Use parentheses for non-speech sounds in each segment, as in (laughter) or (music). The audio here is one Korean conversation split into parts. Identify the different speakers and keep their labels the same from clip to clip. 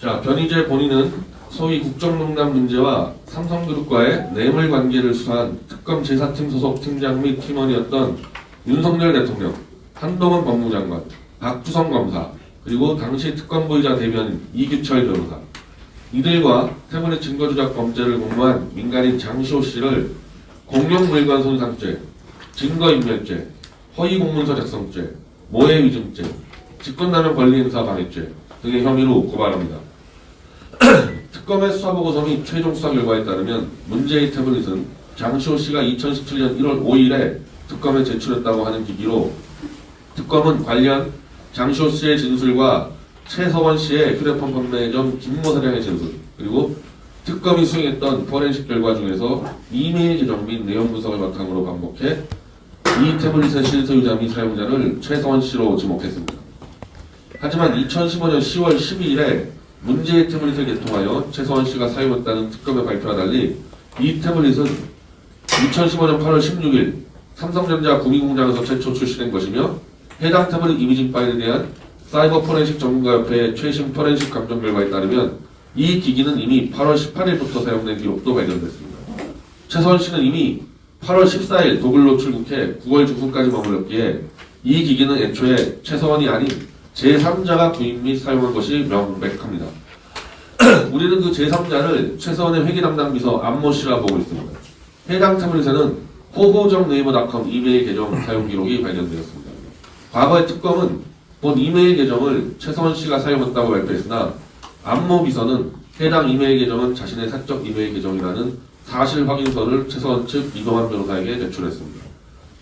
Speaker 1: 자, 변희재 본인은 소위 국정농단 문제와 삼성그룹과의 뇌물 관계를 수사한 특검 제4팀 소속 팀장 및 팀원이었던 윤석열 대통령, 한동훈 법무장관, 박주성 검사, 그리고 당시 특검부의자 대변인 이규철 변호사 이들과 태블릿 증거 조작 범죄를 공모한 민간인 장시호 씨를 공용 물건 손상죄, 증거인멸죄, 허위 공문서 작성죄, 모해 위증죄, 직권남용 권리행사 방해죄 등의 혐의로 고발합니다. (clears throat) 특검의 수사 보고서 및 최종 수사 결과에 따르면 문제의 태블릿은 장시호 씨가 2017년 1월 5일에 특검에 제출했다고 하는 기기로 특검은 관련 장시호 씨의 진술과 최서원 씨의 휴대폰 판매점 김모 사장의 진술 그리고 특검이 수행했던 포렌식 결과 중에서 이메일 계정 및 내용 분석을 바탕으로 반복해 이 태블릿의 실소유자 및 사용자를 최서원 씨로 지목했습니다. 하지만 2015년 10월 12일에 문제의 태블릿을 개통하여 최서원 씨가 사용했다는 특검의 발표와 달리 이 태블릿은 2015년 8월 16일 삼성전자 구미공장에서 최초 출시된 것이며 해당 태블릿 이미징 파일에 대한 사이버 포렌식 전문가협회의 최신 포렌식 감정 결과에 따르면 이 기기는 이미 8월 18일부터 사용된 기록도 발견됐습니다. 최서원 씨는 이미 8월 14일 독일로 출국해 9월 중순까지 머물렀기에 이 기기는 애초에 최서원이 아닌 제3자가 구입 및 사용한 것이 명백합니다. (clears throat) 우리는 그 제3자를 최서원의 회계 담당 비서 안모 씨라 보고 있습니다. 해당 태블릿에는 호호정 네이버닷컴 이메일 계정 사용 기록이 발견되었습니다. 과거의 특검은 본 이메일 계정을 최서원 씨가 사용했다고 발표했으나 안모 비서는 해당 이메일 계정은 자신의 사적 이메일 계정이라는 사실 확인서를 최서원 측 이동환 변호사에게 제출했습니다.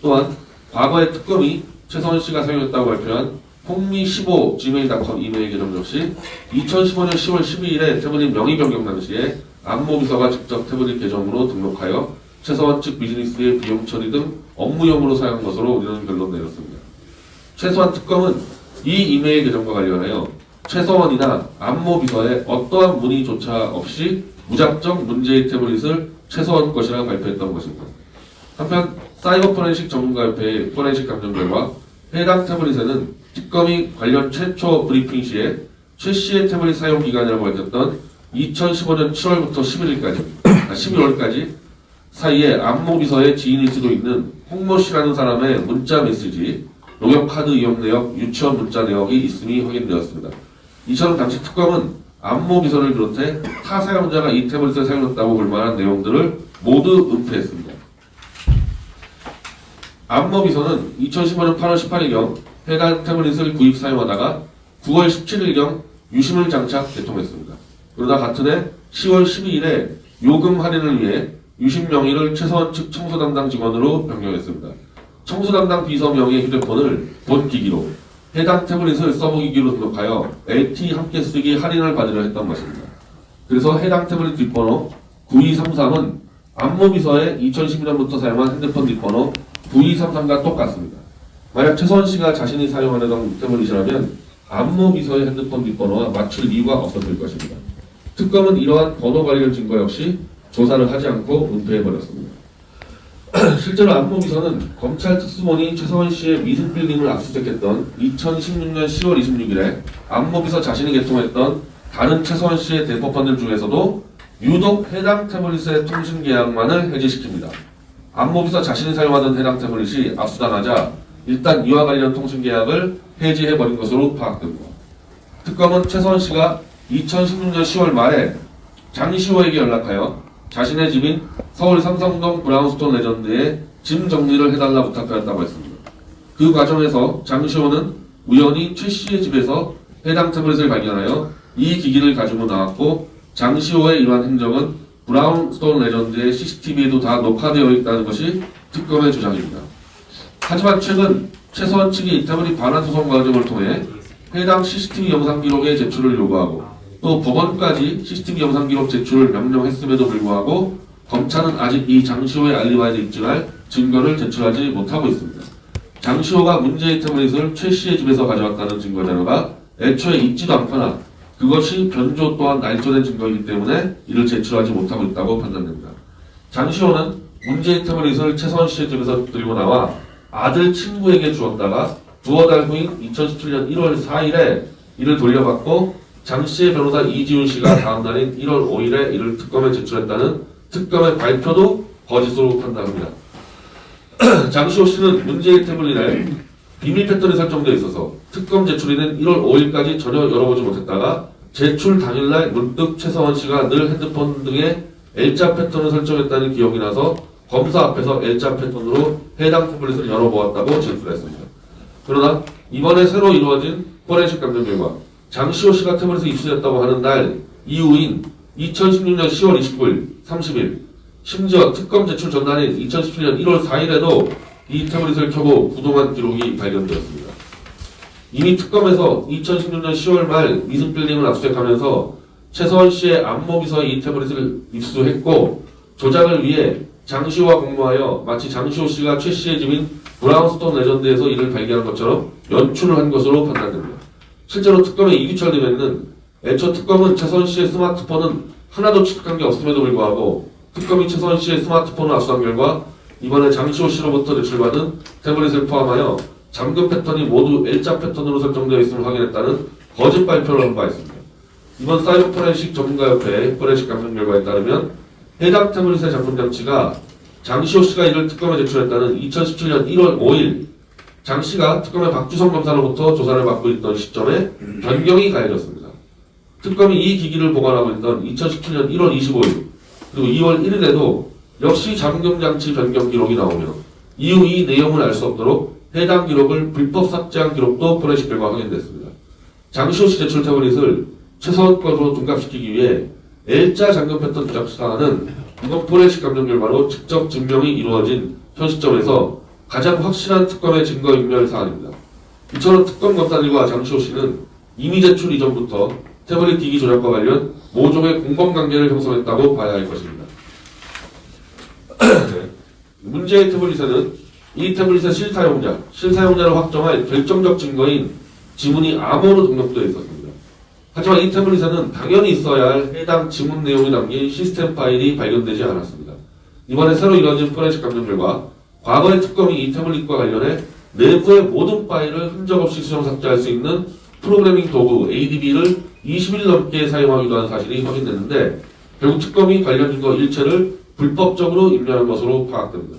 Speaker 1: 또한 과거의 특검이 최서원 씨가 사용했다고 발표한 홍미 15 gmail.com 이메일 계정 역시 2015년 10월 12일에 태블릿 명의 변경 당시에 안모 비서가 직접 태블릿 계정으로 등록하여 최서원 측 비즈니스의 비용 처리 등 업무용으로 사용한 것으로 우리는 결론 내렸습니다. 최소한 특검은 이 이메일 계정과 관련하여 최서원이나 안모 비서의 어떠한 문의조차 없이 무작정 문제의 태블릿을 최서원 것이라 발표했던 것입니다. 한편 사이버 포렌식 전문가협회의 포렌식 감정 결과 해당 태블릿에는 특검이 관련 최초 브리핑 시에 최 씨의 태블릿 사용 기간이라고 밝혔던 2015년 7월부터 11일까지, 아, 12월까지 사이에 안모 비서의 지인일 수도 있는 홍모 씨라는 사람의 문자 메시지, 농협 카드 이용 내역, 유치원 문자 내역이 있음이 확인되었습니다. 이처럼 당시 특검은 안모 비서를 비롯해 타 사용자가 이 태블릿을 사용했다고 볼 만한 내용들을 모두 은폐했습니다. 안모 비서는 2015년 8월 18일경 해당 태블릿을 구입 사용하다가 9월 17일경 유심을 장착 개통했습니다. 그러다 같은 해 10월 12일에 요금 할인을 위해 유심 명의를 최서원 측 청소 담당 직원으로 변경했습니다. 청소 담당 비서 명의 휴대폰을 본 기기로 해당 태블릿을 서버 기기로 등록하여 LT 함께 쓰기 할인을 받으려 했던 것입니다. 그래서 해당 태블릿 뒷번호 9233은 안모비서의 2012년부터 사용한 핸드폰 뒷번호 9233과 똑같습니다. 만약 최서원 씨가 자신이 사용하려던 태블릿이라면 안모비서의 핸드폰 뒷번호와 맞출 이유가 없었을 것입니다. 특검은 이러한 번호 관련 증거 역시 조사를 하지 않고 은폐해버렸습니다. (clears throat) 실제로 안모비서는 검찰 특수본이 최서원 씨의 미술 빌딩을 압수수색했던 2016년 10월 26일에 안모비서 자신이 개통했던 다른 최서원 씨의 대포펀들 중에서도 유독 해당 태블릿의 통신 계약만을 해지시킵니다. 안모비서 자신이 사용하던 해당 태블릿이 압수당하자 일단 이와 관련 통신 계약을 해지해버린 것으로 파악됩니다. 특검은 최서원 씨가 2016년 10월 말에 장시호에게 연락하여 자신의 집인 서울 삼성동 브라운스톤 레전드에 짐 정리를 해달라 부탁하였다고 했습니다. 그 과정에서 장시호는 우연히 최 씨의 집에서 해당 태블릿을 발견하여 이 기기를 가지고 나왔고 장시호의 이러한 행적은 브라운스톤 레전드의 CCTV에도 다 녹화되어 있다는 것이 특검의 주장입니다. 하지만 최근 최서원 측이 이 태블릿 반환 소송 과정을 통해 해당 CCTV 영상 기록의 제출을 요구하고 또 법원까지 CCTV 영상 기록 제출을 명령했음에도 불구하고 검찰은 아직 이 장시호의 알리바이를 입증할 증거를 제출하지 못하고 있습니다. 장시호가 문제의 태블릿을 최 씨의 집에서 가져왔다는 증거 자료가 애초에 있지도 않거나 그것이 변조 또한 날조된 증거이기 때문에 이를 제출하지 못하고 있다고 판단됩니다. 장시호는 문제의 태블릿을 최선 씨의 집에서 들고 나와 아들 친구에게 주었다가 두어 달 후인 2017년 1월 4일에 이를 돌려받고 장 씨의 변호사 이지훈 씨가 다음 날인 1월 5일에 이를 특검에 제출했다는 특검의 발표도 거짓으로 판단합니다. 장시호 씨는 문재인 태블릿에 비밀 패턴이 설정되어 있어서 특검 제출일인 1월 5일까지 전혀 열어보지 못했다가 제출 당일날 문득 최서원 씨가 늘 핸드폰 등에 L자 패턴을 설정했다는 기억이 나서 검사 앞에서 L자 패턴으로 해당 태블릿을 열어보았다고 진술했습니다. 그러나 이번에 새로 이루어진 포렌식 감정 결과 장시호 씨가 태블릿에 입수했다고 하는 날 이후인 2016년 10월 29일, 30일 심지어 특검 제출 전날인 2017년 1월 4일에도 이 태블릿을 켜고 구동한 기록이 발견되었습니다. 이미 특검에서 2016년 10월 말 미승빌딩을 압수수색하면서 최서원 씨의 안목에서 이 태블릿을 입수했고 조작을 위해 장시호와 공모하여 마치 장시호 씨가 최 씨의 집인 브라운스톤 레전드에서 이를 발견한 것처럼 연출을 한 것으로 판단됩니다. 실제로 특검의 이규철 대변인은 애초 특검은 최서원 씨의 스마트폰은 하나도 취득한 게 없음에도 불구하고 특검이 최서원 씨의 스마트폰을 압수한 결과 이번에 장시호 씨로부터 제출받은 태블릿을 포함하여 잠금 패턴이 모두 L자 패턴으로 설정되어 있음을 확인했다는 거짓 발표를 한 바 있습니다. 이번 사이버 포렌식 전문가협회 포렌식 감정 결과에 따르면 해당 태블릿의 잠금 장치가 장시호 씨가 이를 특검에 제출했다는 2017년 1월 5일 장 씨가 특검의 박주성 검사로부터 조사를 받고 있던 시점에 변경이 가해졌습니다. 특검이 이 기기를 보관하고 있던 2017년 1월 25일 그리고 2월 1일에도 역시 잠금 장치 변경 기록이 나오며 이후 이 내용을 알 수 없도록 해당 기록을 불법 삭제한 기록도 포렌식 결과 확인됐습니다. 장시호 씨 제출 태블릿을 최소한 것으로 둔갑시키기 위해 L자 잠금 패턴 조작 사안은 이번 포렌식 감정 결과로 직접 증명이 이루어진 현 시점에서 가장 확실한 특검의 증거 인멸 사안입니다. 이처럼 특검 검사들과 장시호 씨는 이미 제출 이전부터 태블릿 기기 조작과 관련 모종의 공범관계를 형성했다고 봐야 할 것입니다. 네. 문제의 태블릿에는 이 태블릿의 실사용자, 실사용자를 확정할 결정적 증거인 지문이 암호로 등록되어 있었습니다. 하지만 이 태블릿에는 당연히 있어야 할 해당 지문 내용이 담긴 시스템 파일이 발견되지 않았습니다. 이번에 새로 이루어진 포렌식 감정 결과 과거의 특검이 이 태블릿과 관련해 내부의 모든 파일을 흔적 없이 수정 삭제할 수 있는 프로그래밍 도구 ADB를 20일 넘게 사용하기도 한 사실이 확인됐는데 결국 특검이 관련 증거 일체를 불법적으로 인멸한 것으로 파악됩니다.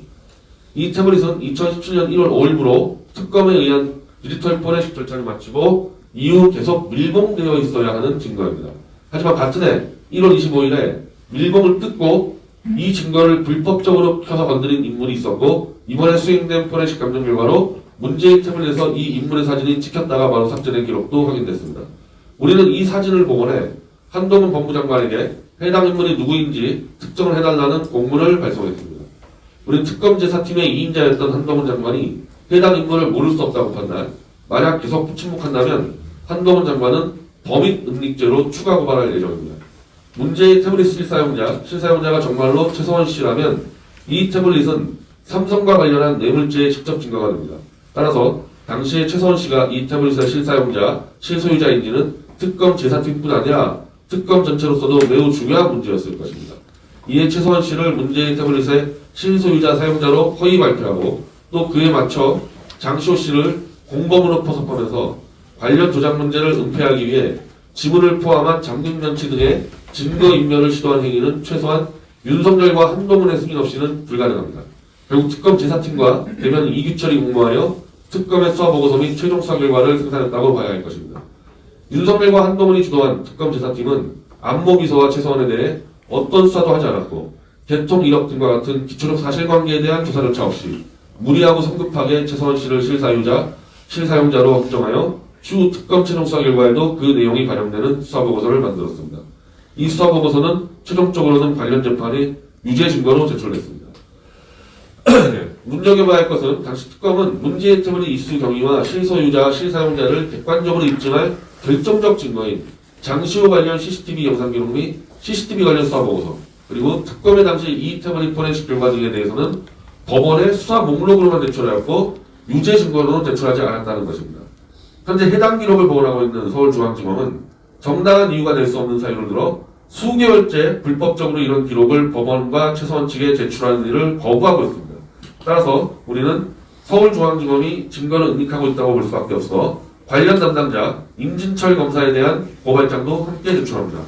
Speaker 1: 이 태블릿은 2017년 1월 5일부로 특검에 의한 디지털 포렌식 절차를 마치고 이후 계속 밀봉되어 있어야 하는 증거입니다. 하지만 같은 해 1월 25일에 밀봉을 뜯고 이 증거를 불법적으로 켜서 건드린 인물이 있었고 이번에 수행된 포렌식 감정 결과로 문재인 태블릿에서 이 인물의 사진이 찍혔다가 바로 삭제된 기록도 확인됐습니다. 우리는 이 사진을 복원해 한동훈 법무장관에게 해당 인물이 누구인지 특정을 해달라는 공문을 발송했습니다. 우리 특검 제사팀의 2인자였던 한동훈 장관이 해당 인물을 모를 수 없다고 판단, 만약 계속 침묵한다면 한동훈 장관은 범인 은닉죄로 추가 고발할 예정입니다. 문제의 태블릿 실사용자, 실사용자가 정말로 최성원 씨라면 이 태블릿은 삼성과 관련한 뇌물죄의 직접 증거가 됩니다. 따라서 당시에 최성원 씨가 이 태블릿의 실사용자, 실소유자인지는 특검 제사팀뿐 아니라 특검 전체로서도 매우 중요한 문제였을 것입니다. 이에 최성원 씨를 문제의 태블릿의 실소유자 사용자로 허위 발표하고 또 그에 맞춰 장시호 씨를 공범으로 포섭하면서 관련 조작 문제를 은폐하기 위해 지문을 포함한 장치 등의 증거 인멸을 시도한 행위는 최소한 윤석열과 한동훈의 승인 없이는 불가능합니다. 결국 특검 제사팀과 대변인 이규철이 공모하여 특검의 수사 보고서 및 최종 수사 결과를 생산했다고 봐야 할 것입니다. 윤석열과 한동훈이 주도한 특검 제사팀은 안모 비서와 최소한에 대해 어떤 수사도 하지 않았고 개통 이력 등과 같은 기초적 사실관계에 대한 조사 절차 없이 무리하고 성급하게 최소한 씨를 실사유자, 실사용자로 확정하여 추후 특검 최종 수사 결과에도 그 내용이 반영되는 수사 보고서를 만들었습니다. 이 수사 보고서는 최종적으로는 관련 재판이 유죄 증거로 제출됐습니다. (clears throat) 네, 눈여겨봐야 할 것은 당시 특검은 문제의 태블릿 이수 경위와 실소유자, 실사용자를 객관적으로 입증할 결정적 증거인 장시호 관련 CCTV 영상 기록 및 CCTV 관련 수사 보고서 그리고 특검의 당시 이 태블릿 포렌식 결과 등에 대해서는 법원에 수사 목록으로만 제출하였고 유죄 증거로는 제출하지 않았다는 것입니다. 현재 해당 기록을 보관하고 있는 서울중앙지검은 정당한 이유가 될 수 없는 사유를 들어 수개월째 불법적으로 이런 기록을 법원과 최소한 측에 제출하는 일을 거부하고 있습니다. 따라서 우리는 서울중앙지검이 증거를 은닉하고 있다고 볼 수밖에 없어 관련 담당자 임진철 검사에 대한 고발장도 함께 제출합니다.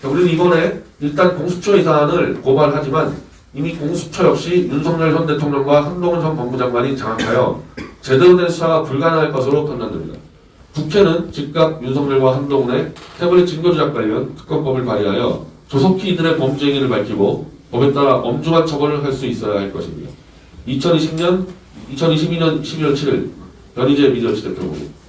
Speaker 1: 자, 우리는 이번에 일단 공수처 이 사안을 고발하지만 이미 공수처 역시 윤석열 전 대통령과 한동훈 전 법무장관이 장악하여 제대로 된 수사가 불가능할 것으로 판단됩니다. 국회는 즉각 윤석열과 한동훈의 태블릿 증거조작 관련 특검법을 발의하여 조속히 이들의 범죄 행위를 밝히고 법에 따라 엄중한 처벌을 할 수 있어야 할 것입니다. 2020년 2022년 12월 7일 변희재 미디어치 대표입니다.